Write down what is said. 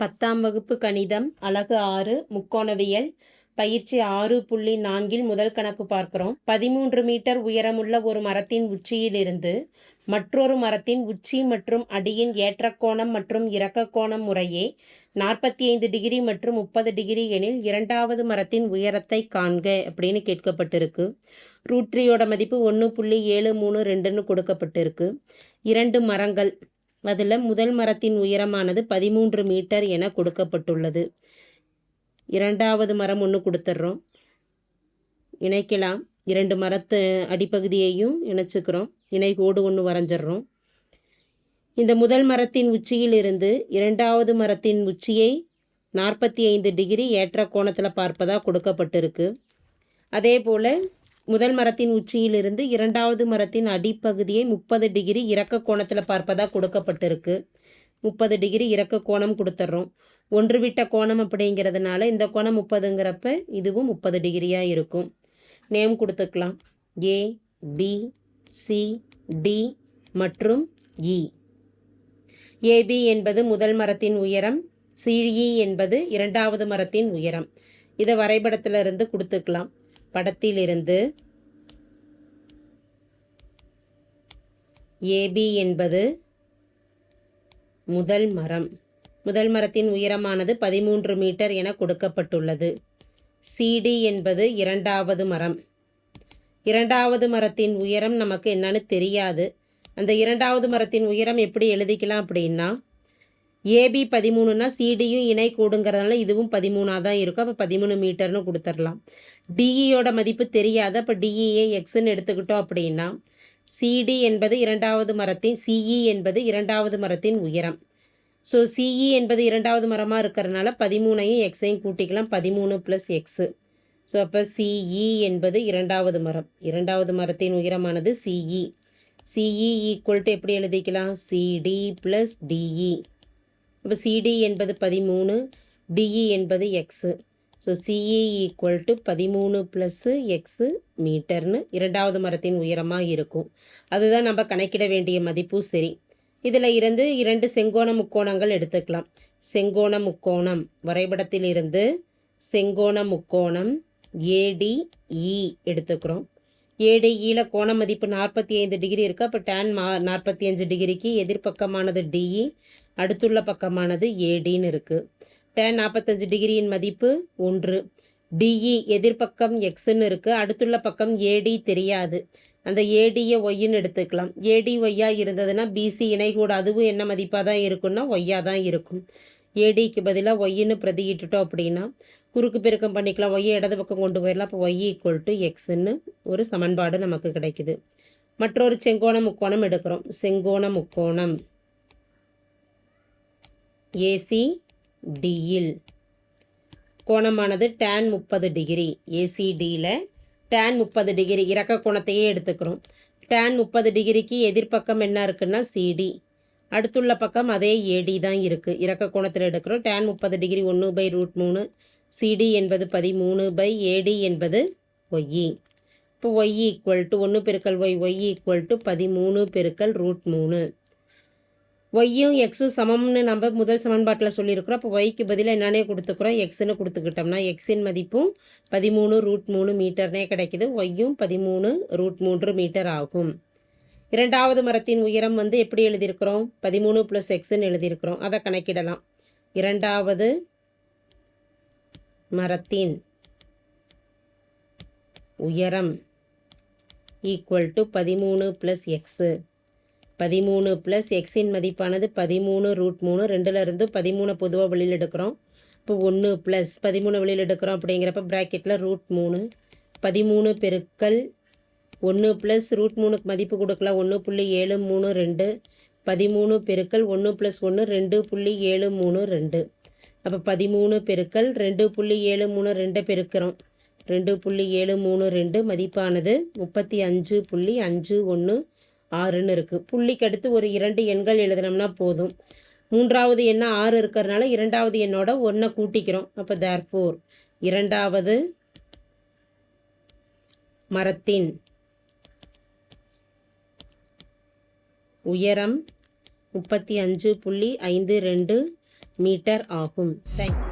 பத்தாம் வகுப்பு கணிதம் அலகு ஆறு முக்கோணவியல். பயிற்சி ஆறு புள்ளி நான்கில் முதல் கணக்கு பார்க்கிறோம். பதிமூன்று மீட்டர் உயரமுள்ள ஒரு மரத்தின் உச்சியிலிருந்து மற்றொரு மரத்தின் உச்சி மற்றும் அடியின் ஏற்ற கோணம் மற்றும் இறக்க கோணம் முறையே நாற்பத்தி ஐந்து டிகிரி மற்றும் முப்பது டிகிரி எனில் இரண்டாவது மரத்தின் உயரத்தை காண்க அப்படின்னு கேட்கப்பட்டிருக்கு. ரூட் த்ரீயோட மதிப்பு ஒன்று புள்ளி ஏழு மூணு ரெண்டுன்னு கொடுக்கப்பட்டிருக்கு. இரண்டு மரங்கள் அதில் முதல் மரத்தின் உயரமானது பதிமூன்று மீட்டர் என கொடுக்கப்பட்டுள்ளது. இரண்டாவது மரம் ஒன்று கொடுத்துட்றோம் இணைக்கலாம். இரண்டு மரத்து அடிப்பகுதியையும் இணைச்சிக்கிறோம். இணை கோடு ஒன்று வரைஞ்சிட்றோம் இந்த முதல் மரத்தின் உச்சியில் இருந்து இரண்டாவது மரத்தின் உச்சியை நாற்பத்தி ஐந்து டிகிரி ஏற்ற கோணத்தில் பார்ப்பதாக கொடுக்கப்பட்டிருக்கு. அதே போல் முதல் மரத்தின் உச்சியிலிருந்து இரண்டாவது மரத்தின் அடிப்பகுதியை முப்பது டிகிரி இறக்க கோணத்தில் பார்ப்பதாக கொடுக்கப்பட்டிருக்கு. முப்பது டிகிரி இறக்க கோணம் கொடுத்துட்றோம் ஒன்று விட்ட கோணம் அப்படிங்கிறதுனால இந்த கோணம் முப்பதுங்கிறப்ப இதுவும் முப்பது டிகிரியாக இருக்கும். நேம் கொடுத்துக்கலாம். ஏ பி சி டி மற்றும் e. இ ஏபி என்பது முதல் மரத்தின் உயரம் சிஇ e என்பது இரண்டாவது மரத்தின் உயரம். இதை வரைபடத்தில் இருந்து கொடுத்துக்கலாம். படத்திலிருந்து ஏபி என்பது முதல் மரம். முதல் மரத்தின் உயரமானது பதிமூன்று மீட்டர் என கொடுக்கப்பட்டுள்ளது. சிடி என்பது இரண்டாவது மரம். இரண்டாவது மரத்தின் உயரம் நமக்கு என்னன்னு தெரியாது. அந்த இரண்டாவது மரத்தின் உயரம் எப்படி எழுதிக்கலாம் அப்படின்னா ஏபி பதிமூணுனா சிடியும் இணை கூடுங்கிறதுனால இதுவும் பதிமூணாக தான் இருக்கும். அப்போ பதிமூணு மீட்டர்னு கொடுத்துடலாம். டிஇயோட மதிப்பு தெரியாது. அப்போ டிஇஏ எக்ஸ்ன்னு எடுத்துக்கிட்டோம் அப்படின்னா சிடி என்பது இரண்டாவது மரத்தின் சிஇ என்பது இரண்டாவது மரத்தின் உயரம். ஸோ சிஇ என்பது இரண்டாவது மரமாக இருக்கிறதுனால பதிமூணையும் எக்ஸையும் கூட்டிக்கலாம். பதிமூணு ப்ளஸ் எக்ஸு ஸோ அப்போ சிஇ என்பது இரண்டாவது மரம். இரண்டாவது மரத்தின் உயரமானது சிஇ சிஇ ஈக்குவல் டு எப்படி எழுதிக்கலாம்? சிடி ப்ளஸ் டிஇ இப்போ சிடி என்பது பதிமூணு டிஇ என்பது x so CE equal to பதிமூணு ப்ளஸ்ஸு எக்ஸு மீட்டர்னு இரண்டாவது மரத்தின் உயரமாக இருக்கும். அதுதான் நம்ம கணக்கிட வேண்டிய மதிப்பும் சரி. இதில் இருந்து இரண்டு செங்கோண முக்கோணங்கள் எடுத்துக்கலாம். செங்கோண முக்கோணம் வரைபடத்தில் இருந்து செங்கோண முக்கோணம் ஏடிஇ எடுத்துக்கிறோம். ஏடிஇல கோண மதிப்பு நாற்பத்தி ஐந்து டிகிரி இருக்குது அப்போ டேன் மா நாற்பத்தி அஞ்சு டிகிரிக்கு எதிர்பக்கமானது டிஇ அடுத்துள்ள பக்கமானது ஏடின்னு இருக்குது டேன் நாற்பத்தஞ்சு டிகிரியின் மதிப்பு ஒன்று. டிஇ e எதிர்பக்கம் எக்ஸ்ன்னு இருக்குது அடுத்துள்ள பக்கம் ஏடி தெரியாது. அந்த ஏடியை ஒய்ன்னு எடுத்துக்கலாம். ஏடி ஒய்யாக இருந்ததுன்னா பிசி இணைகூட அதுவும் என்ன மதிப்பாக தான் இருக்குன்னா ஒய்யாக தான் இருக்கும். ஏடிக்கு பதிலாக ஒய்ன்னு பிரதியிட்டுட்டோம் அப்படின்னா குறுக்கு பெருக்கம் பண்ணிக்கலாம். ஒய்யை இடது பக்கம் கொண்டு போயிடலாம். அப்போ ஒய் ஈக்குவல் டு எக்ஸ்ன்னு ஒரு சமன்பாடு நமக்கு கிடைக்குது. மற்றொரு செங்கோண முக்கோணம் எடுக்கிறோம். செங்கோண முக்கோணம். ஏசி டியில் கோணமானது டேன் முப்பது டிகிரி. ஏசிடியில் டேன் முப்பது டிகிரி. இறக்க கோணத்தையே எடுத்துக்கிறோம். டேன் முப்பது டிகிரிக்கு எதிர்ப்பக்கம் என்ன இருக்குன்னா சிடி அடுத்துள்ள பக்கம் அதே ஏடி தான் இருக்குது இறக்க கோணத்தில் எடுக்கிறோம். டேன் முப்பது டிகிரி ஒன்று பை ரூட் மூணு. சிடி என்பது பதிமூணு பை ஏடி என்பது ஒய்இ இப்போ ஒய் ஈக்குவல் டு ஒன்று பெருக்கல் ஒய் ஒய் ஈக்குவல் டு பதிமூணு பெருக்கல் ரூட் மூணு. ஒய்யும் எக்ஸும் சமம்னு நம்ம முதல் சமன்பாட்டில் சொல்லியிருக்கிறோம். அப்போ ஒய்க்கு பதிலாக என்னன்னே கொடுத்துக்கிறோம். எக்ஸ்னு கொடுத்துக்கிட்டோம்னா எக்ஸின் மதிப்பும் பதிமூணு ரூட் மூணு மீட்டர்னே கிடைக்குது. ஒய்யும் பதிமூணு ரூட் மூன்று மீட்டர் ஆகும். இரண்டாவது மரத்தின் உயரம் வந்து எப்படி எழுதியிருக்கிறோம்? பதிமூணு ப்ளஸ் எக்ஸ்ன்னு எழுதியிருக்கிறோம். அதை கணக்கிடலாம். இரண்டாவது மரத்தின் உயரம் ஈக்குவல் டு பதிமூணு ப்ளஸ் எக்ஸு பதிமூணு ப்ளஸ் எக்ஸின் மதிப்பானது பதிமூணு ரூட் மூணு. ரெண்டுலேருந்து பதிமூணு பொதுவாக வெளியில் எடுக்கிறோம். இப்போ ஒன்று ப்ளஸ் பதிமூணு வெளியில் எடுக்கிறோம் அப்படிங்கிறப்ப ப்ராக்கெட்டில் ரூட் மூணு. பதிமூணு பெருக்கல் ஒன்று ப்ளஸ் ரூட் மூணுக்கு மதிப்பு கொடுக்கலாம். ஒன்று புள்ளி ஏழு மூணு ரெண்டு. பதிமூணு பெருக்கல் ஒன்று ப்ளஸ் ஒன்று ரெண்டு புள்ளி ஏழு மூணு ரெண்டு. அப்போ பதிமூணு பெருக்கல் ரெண்டு புள்ளி ஏழு மூணு ரெண்டை பெருக்கிறோம். ரெண்டு புள்ளி ஏழு மூணு ரெண்டு மதிப்பானது முப்பத்தி அஞ்சு புள்ளி அஞ்சு ஒன்று ஆறுன்னு இருக்குது புள்ளிக்கு அடுத்து ஒரு இரண்டு எண்கள் எழுதினோம்னா போதும். மூன்றாவது எண்ணா ஆறு இருக்கிறதுனால இரண்டாவது எண்ணோட ஒன்றை கூட்டிக்கிறோம். அப்போ தேர் ஃபோர் இரண்டாவது மரத்தின் உயரம் முப்பத்தி அஞ்சு புள்ளி ஐந்து ரெண்டு மீட்டர் ஆகும். தேங்க்யூ